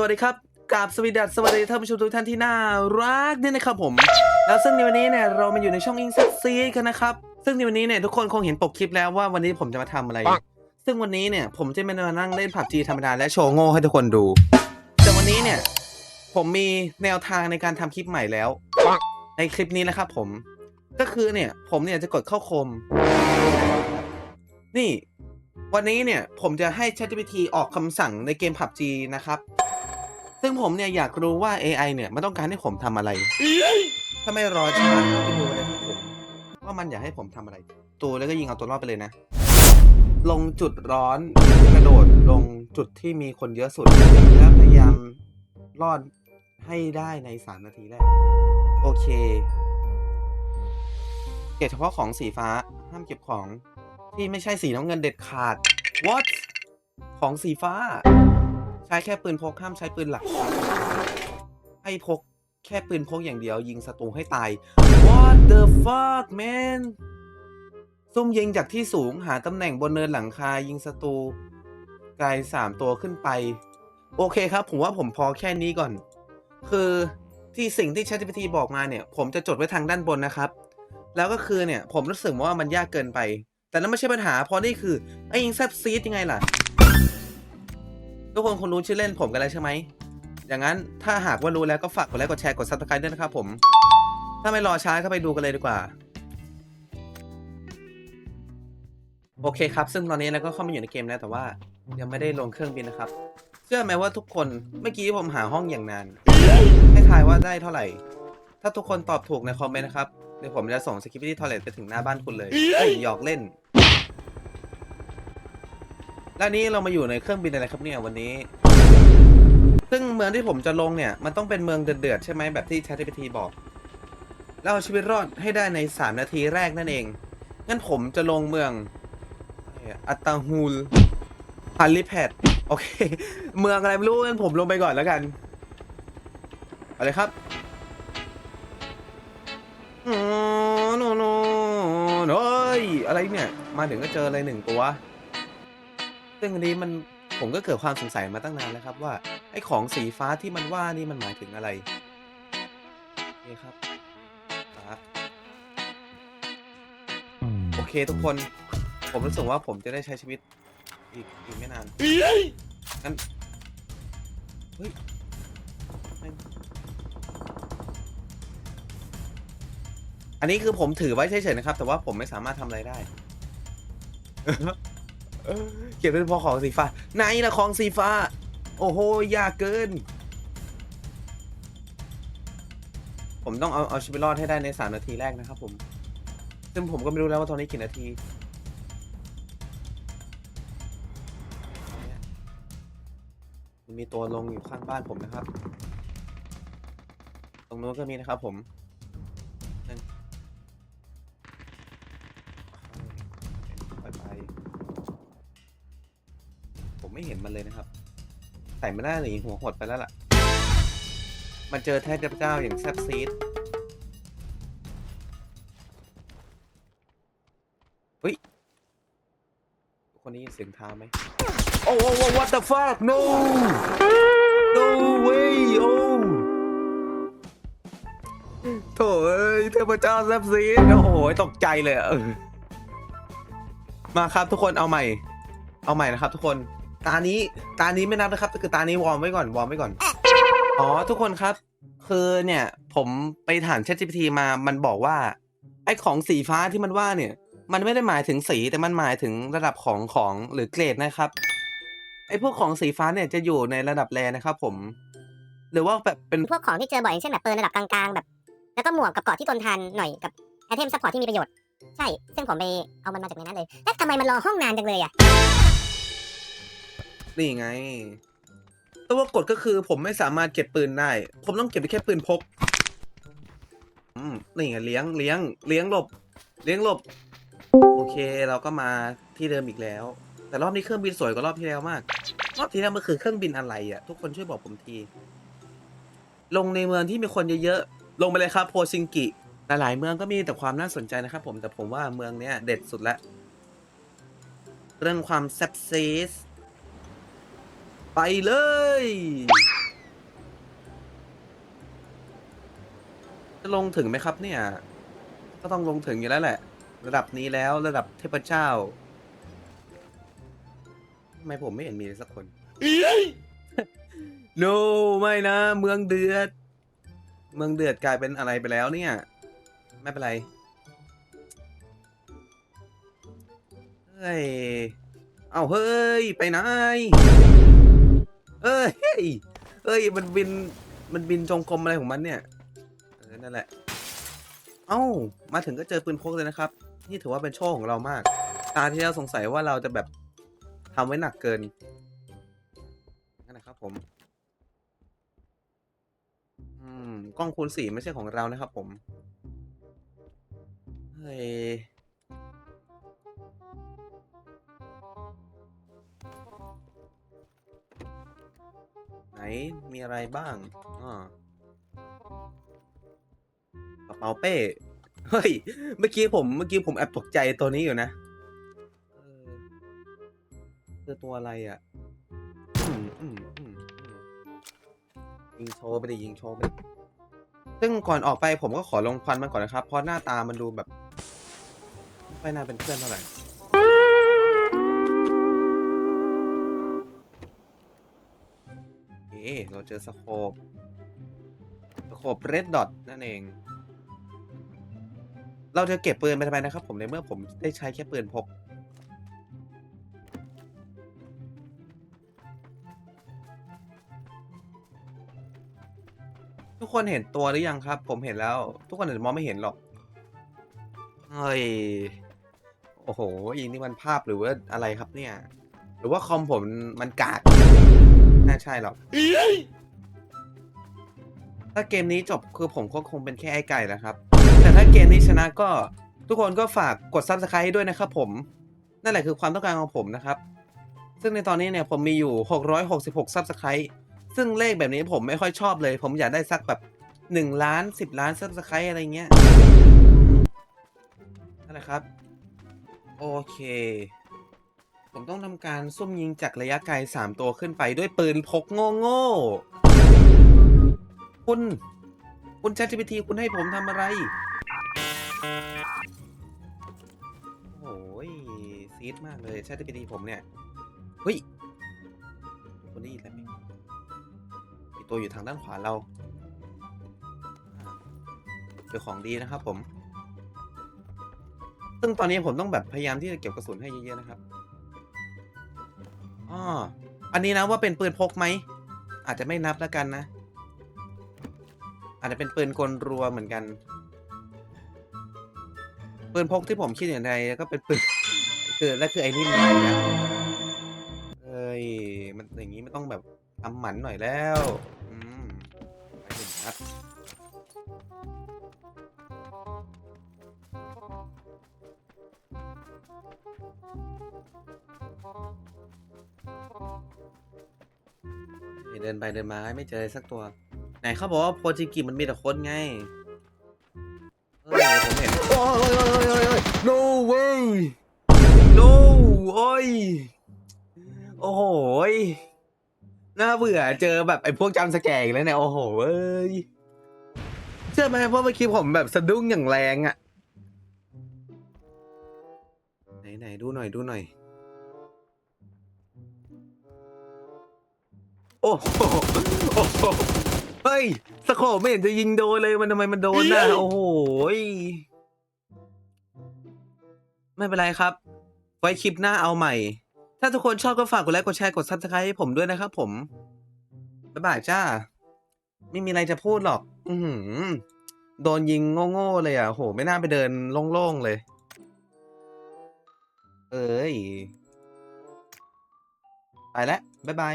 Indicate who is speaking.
Speaker 1: สวัสดีครับกราบสวัสดีสวัสดีท่านผู้ชมทุกท่านที่น่ารักด้วยนะครับผม แล้วซึ่งในวันนี้เนี่ยเรามาอยู่ในช่องอิงซักซีกันนะครับ ซึ่งในวันนี้เนี่ยทุกคนคงเห็นปกคลิปแล้วว่าวันนี้ผมจะมาทำอะไร ซึ่งวันนี้เนี่ยผมจะไม่ได้มานั่งเล่นผับจีธรรมดาและโชว์โง่ให้ทุกคนดู แต่วันนี้เนี่ยผมมีแนวทางในการทำคลิปใหม่แล้ว ในคลิปนี้นะครับผม ก็คือเนี่ยผมเนี่ยจะกดเข้าคม นี่ วันนี้เนี่ยผมจะให้ ChatGPT ออกคำสั่งในเกม PUBG นะครับ ซึ่งผมเนี่ยอยากรู้ว่า AI เนี่ยมันต้องการให้ผมทำอะไร ถ้าไม่รอช้าไปดูเลยครับผมว่ามันอยากให้ผมทำอะไร ตัวแล้วก็ยิงเอาตัวรอดไปเลยนะ ลงจุดร้อนกระโดดลงจุดที่มีคนเยอะสุดแล้วพยายามรอดให้ได้ใน 3 นาทีแรก โอเค เก็บเฉพาะของสีฟ้าห้ามเก็บของที่ไม่ใช่สีน้ำเงินเด็ดขาด what ของสีฟ้า ใช้แค่ปืนพกห้ามใช้ปืนหลัก ให้พกแค่ปืนพกอย่างเดียว ยิงศัตรูให้ตาย what the fuck man ซุ่มยิงจากที่สูงหาตำแหน่งบนเนินหลังคายิงศัตรูไกลสามตัวขึ้นไป โอเคครับ ผมว่าผมพอแค่นี้ก่อน คือที่สิ่งที่ ChatGPT บอกมาเนี่ย ผมจะจดไว้ทางด้านบนนะครับ แล้วก็คือเนี่ย ผมรู้สึกว่ามันยากเกินไป แต่นั่นไม่ใช่ปัญหาเพราะนี่คือไอ้ยิงแซบซีดยังไงล่ะ ทุกคนคงรู้ชื่อเล่นผมกันแล้วใช่ไหม อย่างนั้นถ้าหากว่ารู้แล้วก็ฝากกดไลค์กดแชร์กด subscribe ด้วยนะครับผม ถ้าไม่รอช้าก็ไปดูกันเลยดีกว่า โอเคครับ ซึ่งตอนนี้เราก็เข้ามาอยู่ในเกมแล้วแต่ว่ายังไม่ได้ลงเครื่องบินนะครับ เชื่อไหมว่าทุกคนเมื่อกี้ผมหาห้องอย่างนาน ให้ทายว่าได้เท่าไหร่ ถ้าทุกคนตอบถูกในคอมเมนต์นะครับ เดี๋ยวผมจะส่งสกิปปี้ทอเลตไปถึงหน้าบ้านคุณเลยเอ้ยหยอกเล่น แล้วนี้เรามาอยู่ในเครื่องบินอะไรครับเนี่ยวันนี้ ซึ่งเมืองที่ผมจะลงเนี่ย มันต้องเป็นเมืองเดือดๆใช่ไหมแบบที่ ChatGPT บอกแล้วเอาชีวิตรอดให้ได้ใน3นาทีแรกนั่นเอง งั้นผมจะลงเมืองอัตตาฮูลฮาริแพดโอเค เมืองอะไรไม่รู้งั้นผมลงไปก่อนแล้วกันเอาเลยครับอ๋อโนโนโอ้ยอะไรเนี่ย มาถึงก็เจออะไรหนึ่งตัว ซึ่งอันนี้มันผมก็เกิดความสงสัยมาตั้งนานแล้วครับว่าไอ้ของสีฟ้าที่มันว่านี่มันหมายถึงอะไรนี่ครับฟ้าโอเคทุกคน ผมรู้สึกว่าผมจะได้ใช้ชีวิตอีกอีกไม่นานงั้นเฮ้ยไม่อันนี้คือผมถือไว้เฉยๆนะครับ แต่ว่าผมไม่สามารถทำอะไรได้ เก็บเป็นพอของสีฟ้าไหนละของสีฟ้า โอ้โหยากเกิน ผมต้องเอาเอาชีวิตรอดให้ได้ในสามนาทีแรกนะครับผม ซึ่งผมก็ไม่รู้แล้วว่าตอนนี้กี่นาทีมันมีตัวลงอยู่ข้างบ้านผมนะครับ ตรงนู้นก็มีนะครับผม ไม่เห็นมันเลยนะครับใส่ไม่ได้เลยหัวหดไปแล้วล่ะ มันเจอแท้เจ้าอย่างแซบซีดเฮ้ย คนนี้ยินเสียงเท้าไหมโอ้โอ้ what the fuck no no way โอ้โถ่เอ้ยเทพเจ้าแซบซีดโอ้โหตกใจเลยอะเออมาครับทุกคนเอาใหม่ เอาใหม่นะครับทุกคน ตานี้ตานี้ไม่นับนะครับคือตานี้วอร์มไว้ก่อนวอร์มไว้ก่อนอ๋อทุกคนครับ คือเนี่ย ผมไปถาม ChatGPT มามันบอกว่า ไอ้ของสีฟ้าที่มันว่าเนี่ย มันไม่ได้หมายถึงสีแต่มันหมายถึงระดับของของหรือเกรดนะครับ ไอ้พวกของสีฟ้าเนี่ยจะอยู่ในระดับแรนะครับ ผม หรือว่าแบบเป็น
Speaker 2: พวกของที่เจอบ่อยอย่างเช่นแบบปืนระดับกลางๆแบบ แล้วก็หมวกกับเกราะที่ทนทานหน่อยกับไอเทมซัพพอร์ตที่มีประโยชน์ใช่ ซึ่งผมไปเอามันมาจากในนั้นเลยแล้วทำไมมันรอห้องนานจังเลยอะ
Speaker 1: นี่ไงตัวกฎก็คือผมไม่สามารถเก็บปืนได้ ผมต้องเก็บได้แค่ปืนพก อืม นี่ไงเลี้ยง เลี้ยง เลี้ยงหลบ เลี้ยงหลบ โอเค เราก็มาที่เดิมอีกแล้ว แต่รอบนี้เครื่องบินสวยกว่ารอบที่แล้วมาก รอบที่แล้วมันคือเครื่องบินอะไรอะ ทุกคนช่วยบอกผมที ลงในเมืองที่มีคนเยอะๆ ลงไปเลยครับโพซิงกิ หลายๆเมืองก็มีแต่ความน่าสนใจนะครับผม แต่ผมว่าเมืองเนี้ยเด็ดสุดละ เรื่องความแซ่บซีส ไปเลย จะลงถึงไหมครับเนี่ย ก็ต้องลงถึงอยู่แล้วแหละ ระดับนี้แล้วระดับเทพเจ้าทำไมผมไม่เห็นมีสักคน โน ไม่นะ เมืองเดือด เมืองเดือดกลายเป็นอะไรไปแล้วเนี่ย ไม่เป็นไร เฮ้ย เอาเฮ้ย ไปไหน เอ้ย เอ้ย มันบิน มันบินจงกรมอะไรของมันเนี่ย เออ นั่นแหละ เอ้า มาถึงก็เจอปืนพกเลยนะครับ นี่ถือว่าเป็นโชคของเรามาก ตาที่เราสงสัยว่าเราจะแบบทำไว้หนักเกิน นั่นนะครับผม อืม กล้องคูณสี่ไม่ใช่ของเรานะครับผม เฮ้ย มีอะไรบ้างอ่ากระเป๋าเป้ เฮ้ย เมื่อกี้ผม เมื่อกี้ผมแอบตกใจตัวนี้อยู่นะเออคือตัวอะไรอะยิงโชว์ไปดิยิงโชว์ไปซึ่งก่อนออกไปผมก็ขอลงควันมันก่อนนะครับ เพราะหน้าตามันดูแบบ ไม่น่าเป็นเพื่อนเท่าไหร่ เราเจอสโคปสโคปเรดดอทนั่นเอง เราจะเก็บปืนไปทำไมนะครับ ผมในเมื่อผมได้ใช้แค่ปืนพก ทุกคนเห็นตัวหรือยังครับ ผมเห็นแล้ว ทุกคนอาจจะมองไม่เห็นหรอก เฮ้ย โอ้โหยิงนี่มันภาพหรือว่าอะไรครับเนี่ย หรือว่าคอมผมมันกาก น่าใช่หรอก ถ้าเกมนี้จบคือผมก็คงเป็นแค่ไอ้ไก่แล้วครับ แต่ถ้าเกมนี้ชนะก็ทุกคนก็ฝากกด subscribe ให้ด้วยนะครับผม นั่นแหละคือความต้องการของผมนะครับ ซึ่งในตอนนี้เนี่ยผมมีอยู่ 666 subscribe ซึ่งเลขแบบนี้ผมไม่ค่อยชอบเลย ผมอยากได้สักแบบ 1 ล้าน 10 ล้าน subscribe อะไรเงี้ย นั่นแหละครับ โอเค ผมต้องทำการซุ่มยิงจากระยะไกล 3 ตัวขึ้นไปด้วยปืนพกโง่โง่คุณ คุณ ChatGPT คุณให้ผมทำอะไร โอ้ยซีดมากเลย ChatGPT ผมเนี่ยเฮ้ยคุณได้ยินอะไรไหมมีตัวอยู่ทางด้านขวาเราอ่าเจอของดีนะครับผม ซึ่งตอนนี้ผมต้องแบบพยายามที่จะเก็บกระสุนให้เยอะๆนะครับ อ๋ออันนี้นะว่าเป็นปืนพกไหม อาจจะไม่นับแล้วกันนะ อาจจะเป็นปืนกลรัวเหมือนกัน ปืนพกที่ผมคิดอย่างไรก็เป็นปืนคือและคือไอ้นี่มันใหม่นะเอ้ย มันอย่างนี้มันต้องแบบทำหมันหน่อยแล้ว อืมไปหนึ่งนัด เดินไปเดินมาไม่เจอสักตัว ไหนเขาบอกว่าโปรจิกิมันมีแต่คนไงเออผมเห็น โอ้ยโอ้ยโอ้ยโอ้ยโอ้ย no way no โอ้ย โอ้โหยน่าเบื่อเจอแบบไอ้พวกจำสแกร์อีกแล้วเนี่ย โอ้โหเอ้ย เชื่อไหมเพราะเมื่อกี้ผมแบบสะดุ้งอย่างแรงอะ นดูหน่อยดูหน่อย โอ้โหโอ้โหเฮ้ยสโคปไม่เห็นจะยิงโดนเลยมันทำไมมันโดนน่ะโอ้โหยไม่เป็นไรครับ ไว้คลิปหน้าเอาใหม่ ถ้าทุกคนชอบก็ฝากกดไลค์กดแชร์กดซับสไครต์ให้ผมด้วยนะครับผม บ๊ายบายจ้า ไม่มีอะไรจะพูดหรอก อือหือ โดนยิงโง่ๆเลยอะโห ไม่น่าไปเดินโล่งๆเลย เอ้ย ไปแล้ว บ๊ายบาย